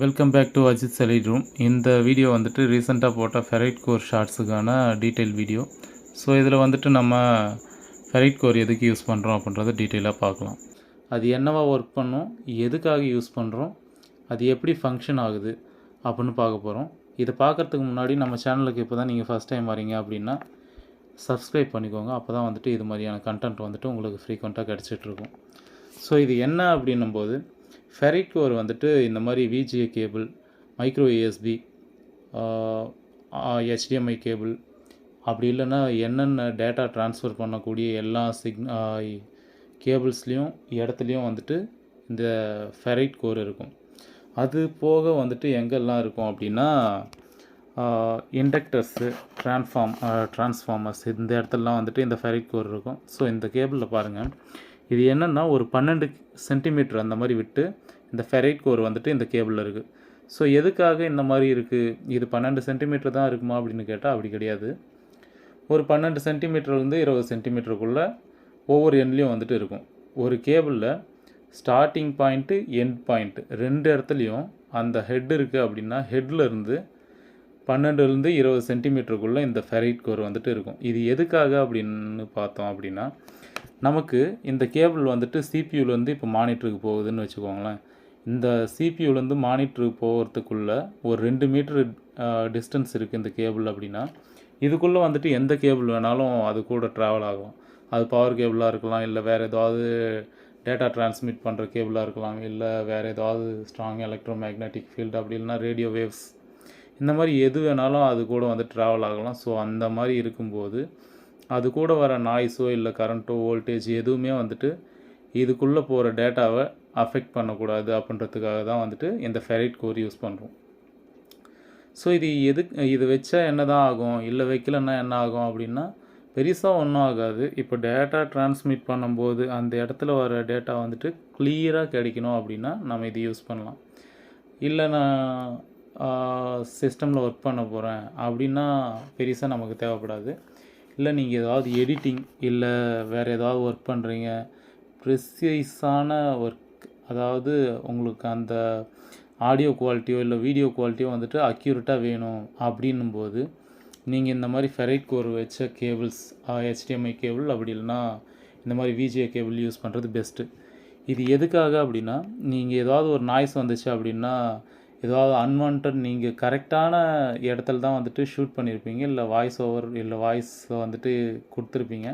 Welcome back to Ajith சலீட் room இந்த video வந்துட்டு ரீசெண்டாக போட்ட ஃபெரைட் கோர் ஷார்ட்ஸுக்கான டீட்டெயில் வீடியோ ஸோ இதில் வந்துட்டு நம்ம ஃபெரைட் கோர் எதுக்கு யூஸ் பண்ணுறோம் அப்படின்றத டீட்டெயிலாக பார்க்கலாம். அது என்னவா ஒர்க் பண்ணும்? எதுக்காக யூஸ் பண்ணுறோம் அது எப்படி ஃபங்க்ஷன் ஆகுது? அப்படின்னு பார்க்க போகிறோம் இதை பார்க்குறதுக்கு முன்னாடி நம்ம சேனலுக்கு இப்போ தான் நீங்கள் ஃபஸ்ட் டைம் வரீங்க அப்படின்னா சப்ஸ்கிரைப் பண்ணிக்கோங்க. அப்போ தான் வந்துட்டு இது மாதிரியான கண்டென்ட் வந்துட்டு உங்களுக்கு ஃப்ரீக்வெண்ட்டாக கிடச்சிட்ருக்கும் ஸோ இது என்ன அப்படின்னும் போது ஃபெரைட் கோர் வந்துட்டு இந்த மாதிரி VGA cable micro USB HDMI cable அப்படி இல்லைன்னா என்னென்ன டேட்டா ட்ரான்ஸ்ஃபர் பண்ணக்கூடிய எல்லா சிக் கேபிள்ஸ்லேயும் இடத்துலையும் வந்துட்டு இந்த ஃபெரைட் கோர் இருக்கும். அது போக வந்துட்டு எங்கெல்லாம் இருக்கும் அப்படின்னா இண்டக்டர்ஸு ட்ரான்ஸ்ஃபார்ம் ட்ரான்ஸ்ஃபார்மர்ஸ் இந்த இடத்துலலாம் வந்துட்டு இந்த ஃபெரைட் கோர் இருக்கும். ஸோ இந்த கேபிளில் பாருங்கள் இது என்னென்னா ஒரு பன்னெண்டு சென்டிமீட்டர் அந்த மாதிரி விட்டு இந்த ஃபெரைட் கோர் வந்துட்டு இந்த கேபிளில் இருக்குது ஸோ எதுக்காக இந்த மாதிரி இருக்குது இது பன்னெண்டு சென்டிமீட்டர் தான் இருக்குமா அப்படின்னு கேட்டால் அப்படி கிடையாது. ஒரு பன்னெண்டு சென்டிமீட்டர்லேருந்து இருபது சென்டிமீட்டருக்குள்ளே ஒவ்வொரு எண்ட்லேயும் வந்துட்டு இருக்கும். ஒரு கேபிளில் ஸ்டார்டிங் பாயிண்ட்டு எண்ட் பாயிண்ட்டு ரெண்டு இடத்துலையும் அந்த ஹெட் இருக்குது அப்படின்னா ஹெட்டில் இருந்து பன்னெண்டுலேருந்து இருபது சென்டிமீட்டருக்குள்ளே இந்த ஃபெரைட் கோர் வந்துட்டு இருக்கும். இது எதுக்காக அப்படின்னு பார்த்தோம் அப்படின்னா நமக்கு இந்த கேபிள் வந்துட்டு சிபியூலேருந்து இப்போ மானிட்டருக்கு போகுதுன்னு வச்சுக்கோங்களேன். இந்த சிபியூலேருந்து மானிட்டருக்கு போகிறதுக்குள்ளே ஒரு ரெண்டு மீட்ரு டிஸ்டன்ஸ் இருக்குது இந்த கேபிள் அப்படின்னா இதுக்குள்ளே வந்துட்டு எந்த கேபிள் வேணாலும் அது கூட ட்ராவல் ஆகும். அது பவர் கேபிளாக இருக்கலாம் இல்லை வேறு ஏதாவது டேட்டா டிரான்ஸ்மிட் பண்ணுற கேபிளாக இருக்கலாம் இல்லை வேறு ஏதாவது ஸ்ட்ராங் எலக்ட்ரோ மேக்னெட்டிக் ஃபீல்டு அப்படி இல்லைனா ரேடியோ வேவ்ஸ் இந்த மாதிரி எது வேணாலும் அது கூட வந்து ட்ராவல் ஆகலாம். ஸோ அந்த மாதிரி இருக்கும்போது அது கூட வர நாய்ஸோ இல்லை கரண்ட்டோ வோல்டேஜ் எதுவுமே வந்துட்டு இதுக்குள்ளே போகிற டேட்டாவை அஃபெக்ட் பண்ணக்கூடாது அப்படின்றதுக்காக தான் வந்துட்டு இந்த ஃபெரைட் கோர் யூஸ் பண்ணுறோம் ஸோ இது எது இது வச்சா என்ன தான் ஆகும்? இல்லை வைக்கலன்னா என்ன ஆகும் அப்படின்னா பெருசாக ஒன்றும் ஆகாது. இப்போ டேட்டா டிரான்ஸ்மிட் பண்ணும்போது அந்த இடத்துல வர டேட்டா வந்துட்டு கிளியராக கிடைக்கணும் அப்படின்னா நம்ம இது யூஸ் பண்ணலாம். இல்லை நான் சிஸ்டமில் ஒர்க் பண்ண போகிறேன் அப்படின்னா பெருசாக நமக்கு தேவைப்படாது. இல்லை நீங்கள் ஏதாவது எடிட்டிங் இல்லை வேறு ஏதாவது ஒர்க் பண்ணுறீங்க ப்ரிசைஸான ஒர்க் அதாவது உங்களுக்கு அந்த ஆடியோ குவாலிட்டியோ இல்லை வீடியோ குவாலிட்டியோ வந்துட்டு அக்யூரேட்டாக வேணும் அப்படின்னும் போது நீங்கள் இந்த மாதிரி ஃபெரைட் கோர் வச்ச கேபிள்ஸ் ஹெச்டிஎம்ஐ கேபிள் அப்படி இல்லைன்னா இந்த மாதிரி விஜிஏ கேபிள் யூஸ் பண்ணுறது பெஸ்ட்டு இது எதுக்காக அப்படின்னா நீங்கள் ஏதாவது ஒரு நாய்ஸ் வந்துச்சு அப்படின்னா ஏதாவது அன்வான்ட் நீங்கள் கரெக்டான இடத்துல தான் வந்துட்டு ஷூட் பண்ணியிருப்பீங்க இல்லை வாய்ஸ் ஓவர் இல்லை வாய்ஸ் வந்துட்டு கொடுத்துருப்பீங்க.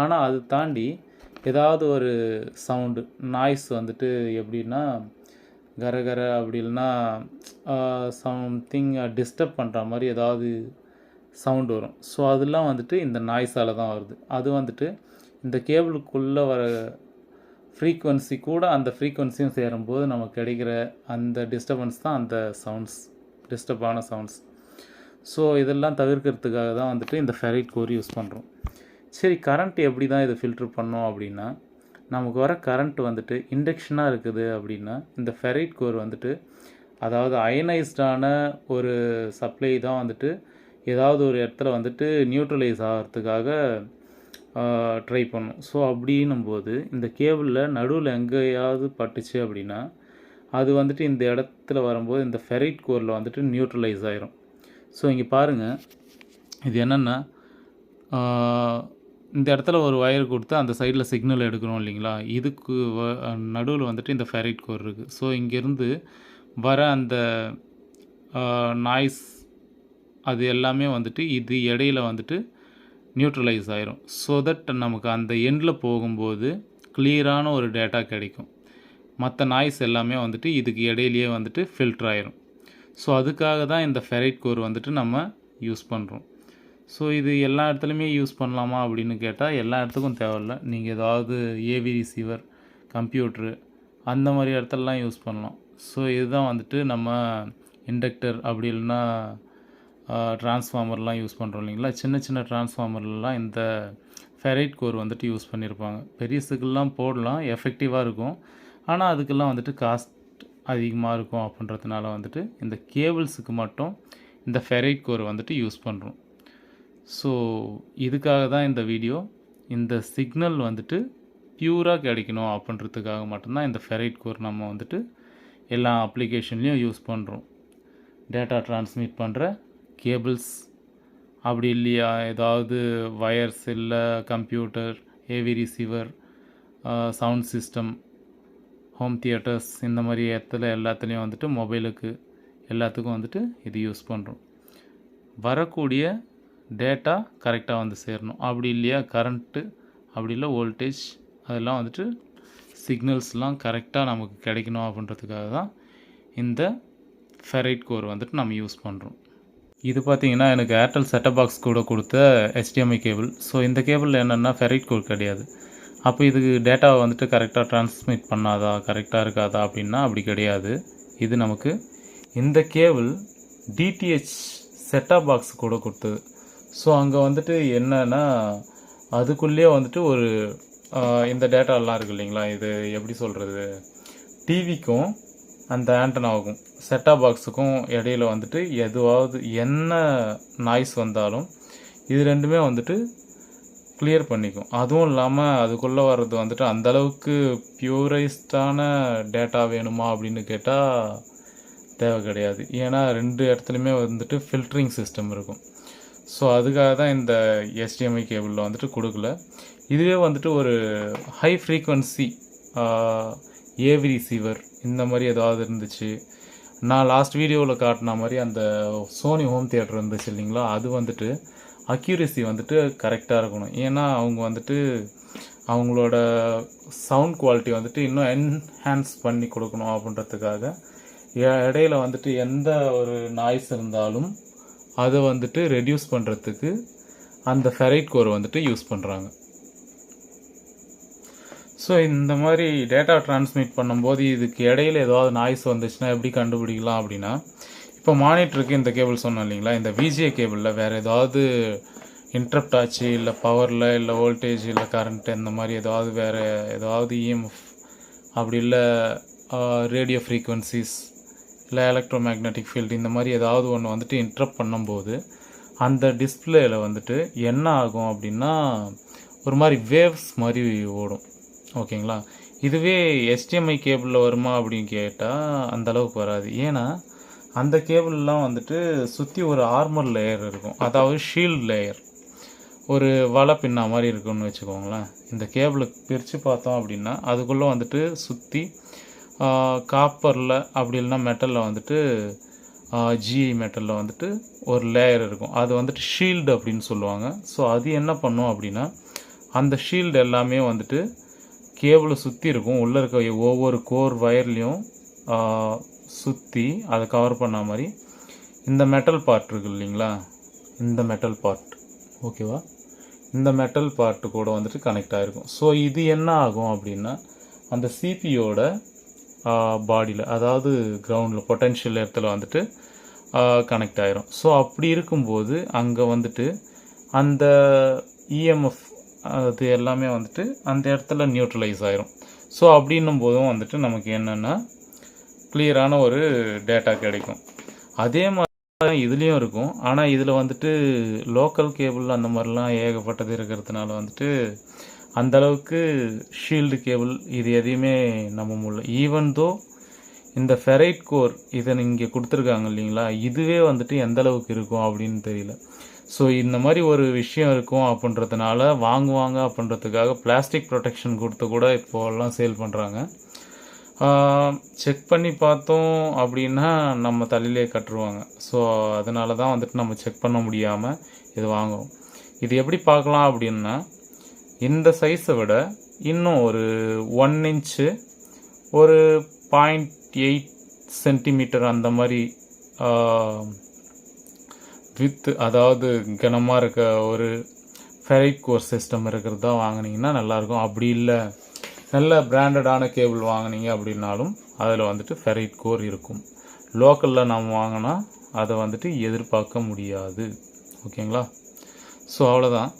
ஆனால் அது தாண்டி ஏதாவது ஒரு சவுண்டு நாய்ஸ் வந்துட்டு எப்படின்னா கரகர அப்படி இல்லைன்னா சம்திங் டிஸ்டர்ப் பண்ணுற மாதிரி ஏதாவது சவுண்டு வரும். ஸோ அதெல்லாம் வந்துட்டு இந்த நாய்ஸால் தான் வருது. அது வந்துட்டு இந்த கேபிளுக்குள்ளே வர ஃப்ரீக்குவன்சி கூட அந்த ஃப்ரீக்குவன்சியும் சேரும்போது நமக்கு கிடைக்கிற அந்த டிஸ்டர்பன்ஸ் தான் அந்த சவுண்ட்ஸ் டிஸ்டர்பான சவுண்ட்ஸ் ஸோ இதெல்லாம் தவிர்க்கிறதுக்காக தான் வந்துட்டு இந்த ஃபெரைட் கோர் யூஸ் பண்ணுறோம் சரி கரண்ட் எப்படி தான் இதை ஃபில்டர் பண்ணோம் அப்படின்னா நமக்கு வர கரண்ட் வந்துட்டு இண்டக்ஷனாக இருக்குது அப்படின்னா இந்த ஃபெரைட் கோர் வந்துட்டு அதாவது அயனைஸ்டான ஒரு சப்ளை தான் வந்துட்டு ஏதாவது ஒரு இடத்துல வந்துட்டு நியூட்ரலைஸ் ஆகிறதுக்காக ட்ரை பண்ணும் ஸோ அப்படின்னும்போது இந்த கேபிளில் நடுவில் எங்கேயாவது பட்டுச்சு அப்படின்னா அது வந்துட்டு இந்த இடத்துல வரும்போது இந்த ஃபெரைட் கோரில் வந்துட்டு நியூட்ரலைஸ் ஆயிரும். ஸோ இங்கே பாருங்கள் இது என்னென்னா இந்த இடத்துல ஒரு ஒயர் கொடுத்து அந்த சைடில் சிக்னல் எடுக்கிறோம் இல்லைங்களா? இதுக்கு நடுவில் வந்துட்டு இந்த ஃபெரைட் கோர் இருக்குது ஸோ இங்கேருந்து வர அந்த நாய்ஸ் அது எல்லாமே வந்துட்டு இது இடையில வந்துட்டு நியூட்ரலைஸ் ஆயிரும். ஸோ தட் நமக்கு அந்த எண்டில் போகும்போது கிளியரான ஒரு டேட்டா கிடைக்கும். மற்ற நாய்ஸ் எல்லாமே வந்துட்டு இதுக்கு இடையிலேயே வந்துட்டு ஃபில்டர் ஆயிரும். ஸோ அதுக்காக தான் இந்த ஃபெரைட் கோர் வந்துட்டு நம்ம யூஸ் பண்ணுறோம் ஸோ இது எல்லா இடத்துலையுமே யூஸ் பண்ணலாமா அப்படின்னு கேட்டால் எல்லா இடத்துக்கும் தேவையில்ல. நீங்கள் ஏதாவது ஏவி ரிசீவர் கம்ப்யூட்ரு அந்த மாதிரி இடத்துலலாம் யூஸ் பண்ணலாம். ஸோ இதுதான் வந்துட்டு நம்ம இண்டக்டர் அப்படி இல்லைன்னா டிரான்ஸ்ஃபார்மர்லாம் யூஸ் பண்ணுறோம் இல்லைங்களா? சின்ன சின்ன டிரான்ஸ்ஃபார்மர்லாம் இந்த ஃபெரைட் கோர் வந்துட்டு யூஸ் பண்ணியிருப்பாங்க பெரியசுக்கெல்லாம் போடலாம் எஃபெக்டிவாக இருக்கும். ஆனால் அதுக்கெல்லாம் வந்துட்டு காஸ்ட் அதிகமாக இருக்கும் அப்படின்றதுனால வந்துட்டு இந்த கேபிள்ஸுக்கு மட்டும் இந்த ஃபெரைட் கோர் வந்துட்டு யூஸ் பண்ணுறோம் ஸோ இதுக்காக தான் இந்த வீடியோ இந்த சிக்னல் வந்துட்டு பியூராக கிடைக்கணும் அப்படின்றதுக்காக மட்டும்தான் இந்த ஃபெரைட் கோர் நம்ம வந்துட்டு எல்லா அப்ளிகேஷன்லேயும் யூஸ் பண்ணுறோம் டேட்டா ட்ரான்ஸ்மிட் பண்ணுற கேபிள்ஸ் அப்படி இல்லையா? ஏதாவது வயர்ஸ் இல்லை computer AV receiver sound system home theaters இந்த மாதிரி இடத்துல எல்லாத்துலேயும் வந்துட்டு மொபைலுக்கு எல்லாத்துக்கும் வந்துட்டு இது யூஸ் பண்ணுறோம் வரக்கூடிய டேட்டா கரெக்டாக வந்து சேரணும். அப்படி இல்லையா? கரண்ட்டு அப்படி இல்லை வோல்டேஜ் அதெல்லாம் வந்துட்டு சிக்னல்ஸ்லாம் கரெக்டாக நமக்கு கிடைக்கணும் அப்படின்றதுக்காக தான் இந்த ஃபெரைட் கோர் வந்துட்டு நம்ம யூஸ் பண்ணுறோம் இது பார்த்தீங்கன்னா எனக்கு ஏர்டெல் செட்டப் பாக்ஸ் கூட கொடுத்த ஹெச்டிஎம்ஐ கேபிள் ஸோ இந்த கேபிளில் என்னென்னா ஃபெரைட் கோட் கிடையாது. அப்போ இதுக்கு டேட்டாவை வந்துட்டு கரெக்டாக ட்ரான்ஸ்மிட் பண்ணாதா கரெக்டாக இருக்காதா அப்படின்னா அப்படி கிடையாது. இது நமக்கு இந்த கேபிள் டிடிஹெச் செட்டப் பாக்ஸ் கூட கொடுத்தது. ஸோ அங்கே வந்துட்டு என்னன்னா அதுக்குள்ளேயே வந்துட்டு ஒரு இந்த டேட்டாலாம் இருக்கு இல்லைங்களா? இது எப்படி சொல்கிறது டிவிக்கும் அந்த ஆண்டனாவுக்கும் செட்டாப் பாக்ஸுக்கும் இடையில வந்துட்டு எதுவாவது என்ன நாய்ஸ் வந்தாலும் இது ரெண்டுமே வந்துட்டு கிளியர் பண்ணிக்கும். அதுவும் இல்லாமல் அதுக்குள்ளே வர்றது வந்துட்டு அந்தளவுக்கு ப்யூரைஸ்டான பியூரைஸ்டான டேட்டா வேணுமா அப்படின்னு கேட்டால் தேவை கிடையாது. ஏன்னா ரெண்டு இடத்துலையுமே வந்துட்டு ஃபில்ட்ரிங் சிஸ்டம் இருக்கும். ஸோ அதுக்காக தான் இந்த எஸ்டிஎம்ஐ கேபிளில் வந்துட்டு கொடுக்கல. இதுவே வந்துட்டு ஒரு ஹை ஃப்ரீக்குவன்சி ஏவி ரிசீவர் இந்த மாதிரி ஏதாவது இருந்துச்சு. நான் லாஸ்ட் வீடியோவில் காட்டின மாதிரி அந்த சோனி ஹோம் தியேட்டர் இருந்துச்சு இல்லைங்களா? அது வந்துட்டு அக்யூரசி வந்துட்டு கரெக்டாக இருக்கணும். ஏன்னா அவங்க வந்துட்டு அவங்களோட சவுண்ட் குவாலிட்டி வந்துட்டு இன்னும் என்ஹான்ஸ் பண்ணி கொடுக்கணும் அப்படின்றதுக்காக இடையில வந்துட்டு எந்த ஒரு நாய்ஸ் இருந்தாலும் அதை வந்துட்டு ரெடியூஸ் பண்ணுறதுக்கு அந்த ஃபெரைட் கோர் வந்துட்டு யூஸ் பண்ணுறாங்க ஸோ இந்த மாதிரி டேட்டா ட்ரான்ஸ்மிட் பண்ணும்போது இதுக்கு இடையில ஏதாவது நாய்ஸ் வந்துச்சுன்னா எப்படி கண்டுபிடிக்கலாம் அப்படின்னா இப்போ மானிட்டருக்கு இந்த கேபிள் சொன்னோம் இல்லைங்களா? இந்த விஜே கேபிளில் வேறு ஏதாவது இன்ட்ரப்ட் ஆச்சு இல்லை பவரில் இல்லை வோல்டேஜ் இல்லை கரண்ட் இந்த மாதிரி ஏதாவது வேறு ஏதாவது இஎம்எஃப் அப்படி இல்லை ரேடியோ ஃப்ரீக்குவன்சிஸ் இல்லை எலக்ட்ரோ மேக்னெட்டிக் ஃபீல்டு இந்த மாதிரி ஏதாவது ஒன்று வந்துட்டு இன்ட்ரப்ட் பண்ணும்போது அந்த டிஸ்பிளேயில் வந்துட்டு என்ன ஆகும் அப்படின்னா ஒரு மாதிரி வேவ்ஸ் மாதிரி ஓடும். ஓகேங்களா? இதுவே எஸ்டிஎம்ஐ கேபிளில் வருமா அப்படின்னு கேட்டால் அந்த அளவுக்கு வராது. ஏன்னா அந்த கேபிள்லாம் வந்துட்டு சுற்றி ஒரு ஆர்மர் லேயர் இருக்கும். அதாவது ஷீல்ட் லேயர் ஒரு வலை பின்னா மாதிரி இருக்குன்னு வச்சுக்கோங்களேன். இந்த கேபிளை பிரித்து பார்த்தோம் அப்படின்னா அதுக்குள்ளே வந்துட்டு சுற்றி காப்பரில் அப்படி இல்லைன்னா மெட்டலில் வந்துட்டு ஜிஐ மெட்டலில் வந்துட்டு ஒரு லேயர் இருக்கும். அது வந்துட்டு ஷீல்டு அப்படின்னு சொல்லுவாங்க. ஸோ அது என்ன பண்ணும் அப்படின்னா அந்த ஷீல்டு எல்லாமே வந்துட்டு கேபிளை சுற்றி இருக்கும். உள்ளே இருக்க ஒவ்வொரு கோர் வயர்லேயும் சுற்றி அதை கவர் பண்ண மாதிரி. இந்த மெட்டல் பார்ட் இருக்கு இல்லைங்களா? இந்த மெட்டல் பார்ட் ஓகேவா இந்த மெட்டல் பார்ட்டு கூட வந்துட்டு கனெக்ட் ஆகிருக்கும் ஸோ இது என்ன ஆகும் அப்படின்னா அந்த சிபியோட பாடியில் அதாவது கிரவுண்டில் பொட்டென்ஷியல் இடத்துல வந்துட்டு கனெக்ட் ஆயிரும். ஸோ அப்படி இருக்கும்போது அங்கே வந்துட்டு அந்த இஎம்எஃப் அது எல்லாமே வந்துட்டு அந்த இடத்துல நியூட்ரலைஸ் ஆயிரும். ஸோ அப்படின்னும் போதும் வந்துட்டு நமக்கு என்னென்னா கிளியரான ஒரு டேட்டா கிடைக்கும். அதே மாதிரி தான் இதுலேயும் இருக்கும். ஆனால் இதில் வந்துட்டு லோக்கல் கேபிள் அந்த மாதிரிலாம் ஏகப்பட்டது இருக்கிறதுனால வந்துட்டு அந்தளவுக்கு ஷீல்டு கேபிள் இது எதையுமே நம்ப முடியல. ஈவன் தோ இந்த ஃபெரைட் கோர் இதை இங்கே கொடுத்துருக்காங்க இல்லைங்களா? இதுவே வந்துட்டு எந்த அளவுக்கு இருக்கும் அப்படின்னு தெரியல. ஸோ இந்த மாதிரி ஒரு விஷயம் இருக்கும் அப்படின்றதுனால வாங்குவாங்க அப்படின்றதுக்காக பிளாஸ்டிக் ப்ரொடெக்ஷன் கொடுத்து கூட இப்போல்லாம் சேல் பண்ணுறாங்க செக் பண்ணி பார்த்தோம் அப்படின்னா நம்ம தலையிலே கட்டுருவாங்க. ஸோ அதனால தான் வந்துட்டு நம்ம செக் பண்ண முடியாமல் இது வாங்குறோம். இது எப்படி பார்க்கலாம் அப்படின்னா இந்த சைஸை விட இன்னும் ஒரு ஒன் இன்ச்சு ஒரு பாயிண்ட் எயிட் சென்டிமீட்டர் அந்த மாதிரி வித் அதாவது கனமாக இருக்க ஒரு ஃபெரைட் கோர் சிஸ்டம் இருக்கிறது தான் வாங்கினீங்கன்னா நல்லாயிருக்கும். அப்படி இல்லை நல்ல பிராண்டடான கேபிள் வாங்குனீங்க அப்படின்னாலும் அதில் வந்துட்டு ஃபெரைட் கோர் இருக்கும். லோக்கலில் நாம் வாங்கினா அதை வந்துட்டு எதிர்பார்க்க முடியாது. ஓகேங்களா? ஸோ அவ்வளோதான்